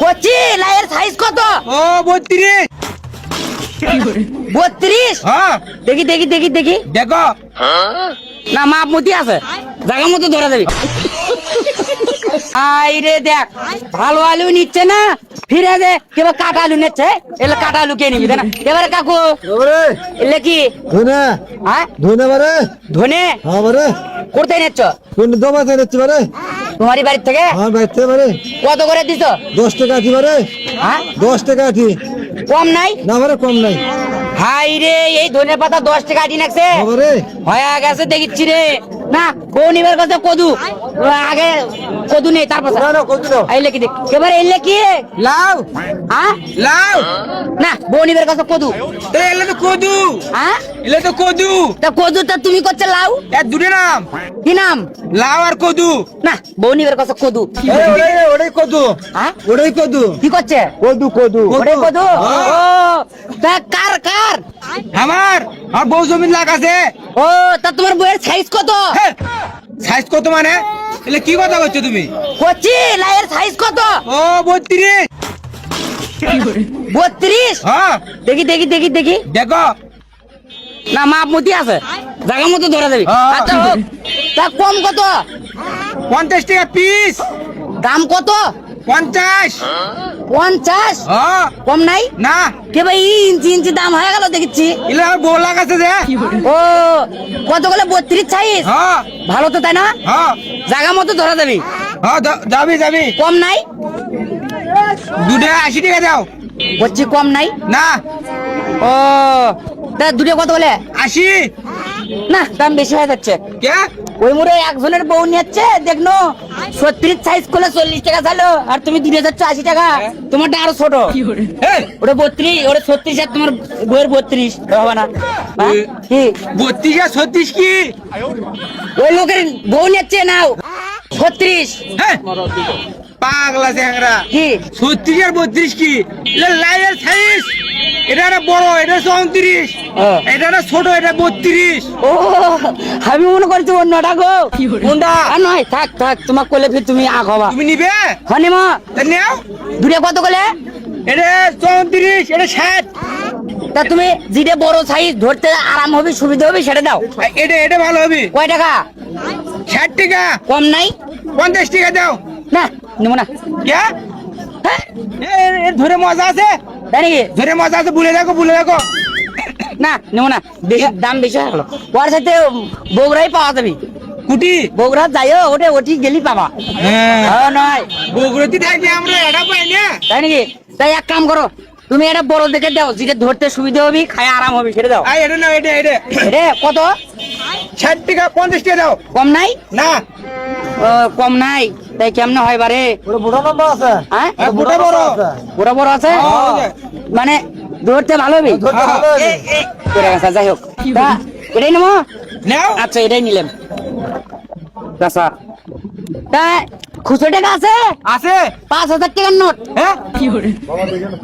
কচি লাইয়ের সাইজ কত? ও বত্রিশ। বত্রিশ? হ্যাঁ। দেখি দেখি দেখি দেখি। দেখো। না মাপ মতি আছে। জায়গা মতো ধরা যাবে। আই রে দেখ। ভালো আলু নিচ্ছে না? ফিরে দে। কেবা কাটা আলু নিচ্ছে। এলে কাটা আলু কে নিবি না? এবারে কাকু। বারে এলে কি? ধনে। হ্যাঁ? ধনে বারে ধনে? হ্যাঁ বারে করতে নিচ্ছ? কোন বারে তোমারই বাড়ির থেকে? হ্যাঁ বাইতে বারে কত করে দিছ? দশ টাকা আঠি বারে হ্যাঁ? দশ টাকা আঠি কম নাই? না বারে কম নাই। হাই রে এই ধনে পাতা দশ টাকা আটি নাকছে? হ্যাঁ গেছে দেখিচ্ছি রে। না বউ নিবার কাছে কদু। আগে কদু নেই তারপর না না কত দাও। আইলে কি দেখ। এবার এলে কি লাউ। হ্যাঁ? লাউ। না বউ নিবার কাছে কদু। তো এলে তো কদু। হ্যাঁ? এলে তো কদু। তা কদু তা তুমি করছে লাউ? এর দুটো নাম। কি নাম? লাউ আর কদু। না বউ নিবার কাছে কদু। ওড়াই ওড়াই কদু। হ্যাঁ ওড়াই কদু। কি করছে? কদু কদু। ওরে কদু? ও তা কার কার? আমার? আমার বউ জমি লাগাছে। ও তা তোমার বউয়ের সাইজ কত? সাইজ কত মানে? এলে কি কথা করছ তুমি? কচি লাইয়ের সাইজ কত? ও বত্রিশ। বত্রিশ? হ্যাঁ। দেখি দেখি দেখি দেখি। দেখো। না মাপ মতি আছে। জায়গা মতো ধরা যাবে হ্যাঁ। আচ্ছা। তা কম কত? পঞ্চাশ টাকা পিস দাম কত? পঞ্চাশ। পঞ্চাশ? কম নাই? না। কে ভাই ইঞ্চি ইঞ্চি দাম হয়ে গেল দেখছি। বউ যে। ও কত গেলে বত্রিশ সাইজ ভালো তো তাই না? জায়গা মতো ধরা যাবে। যাবি যাবি। কম নাই? দুটো আশি টাকা দাও। বলছি কম নাই? না। ও তা দুটো কত বলে? আশি। না দাম বেশি হয়ে যাচ্ছে। কে? ওই মুড়ে একজনের বউ নিচ্ছে দেখনো? ছত্রিশ সাইজ করলে চল্লিশ টাকা চালো আর তুমি দুটো যাচ্ছ আশি টাকা। তোমারটা আরও ছোট। ওটা বত্রিশ ওটা ছত্রিশ আর তোমার বইয়ের বত্রিশ। হবে না। হ্যাঁ? কি? বত্রিশ আর ছত্রিশ কি? ওই লোকের বউ নিচ্ছে নাও। ছত্রিশ। হ্যাঁ পাগলা চ্যাংরা। কি? ছত্রিশ আর বত্রিশ কি? লাইয়ের সাইজ এটা বড় এটা চৌত্রিশ হ্যাঁ। এটা ছোট এটা বত্রিশ। ও আমি মনে করছি অন্যটা গো। কোনটা? আর নয় থাক থাক তোমার কোলে ফির তুমি আগ হবা। তুমি নিবে? হনি মা তা নেও। দূরে কত কোলে এটা চৌত্রিশ এটা ষাট। তা তুমি যেটা বড় সাইজ ধরতে আরাম হবে সুবিধা হবে সেটা দাও। এটা এটা ভালো হবে। কয় টাকা? ষাট টাকা। কম নাই? পঞ্চাশ টাকা দাও। না নেব না। হ্যাঁ, ধরে মজা আছে? তাই নাকি ধরে মজা আছে ভুলে দেখো ভুলে দেখো। না নেব না বেশি দাম বেশি হয়ে গেলো। ওর সাথে বগুড়াই পাওয়া যাবে। কুটি? বগুড়া যাইও ওটে ওটি গেলি পাবা। হ্যাঁ। নয়। বগুড়াতে থাকলে আমরা এটা পাই না। তাই নাকি? তাই এক কাম করো তুমি এটা বড় দেখে দাও যেটা ধরতে সুবিধা হবে খায় আরাম হবে সেটা দাও। এটা না এটা এটা। রে কত? ষাট টাকা পঞ্চাশ টাকা দাও। কম নাই? না। কম নাই। তাই কেমনে হয় বারে। বুড়া নাম্বার আছে। হ্যাঁ? হ্যাঁ, বড় বড় বড় আছে? হ্যাঁ। মানে ধরতে ভালো হবে? যাই হোক। এটাই নেব? আচ্ছা এটাই নিলাম। আচ্ছা তা খুচরো টাকা আছে? আছে। পাঁচ হাজার টাকার নোট। হ্যাঁ?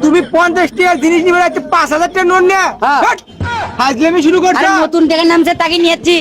তুমি পঞ্চাশ টাকার জিনিস নিবে পাঁচ হাজার টাকা নোট নে। হ্যাঁ। হাজলে আমি শুরু করছ। নতুন টাকার নামছে তাকে নিয়েছি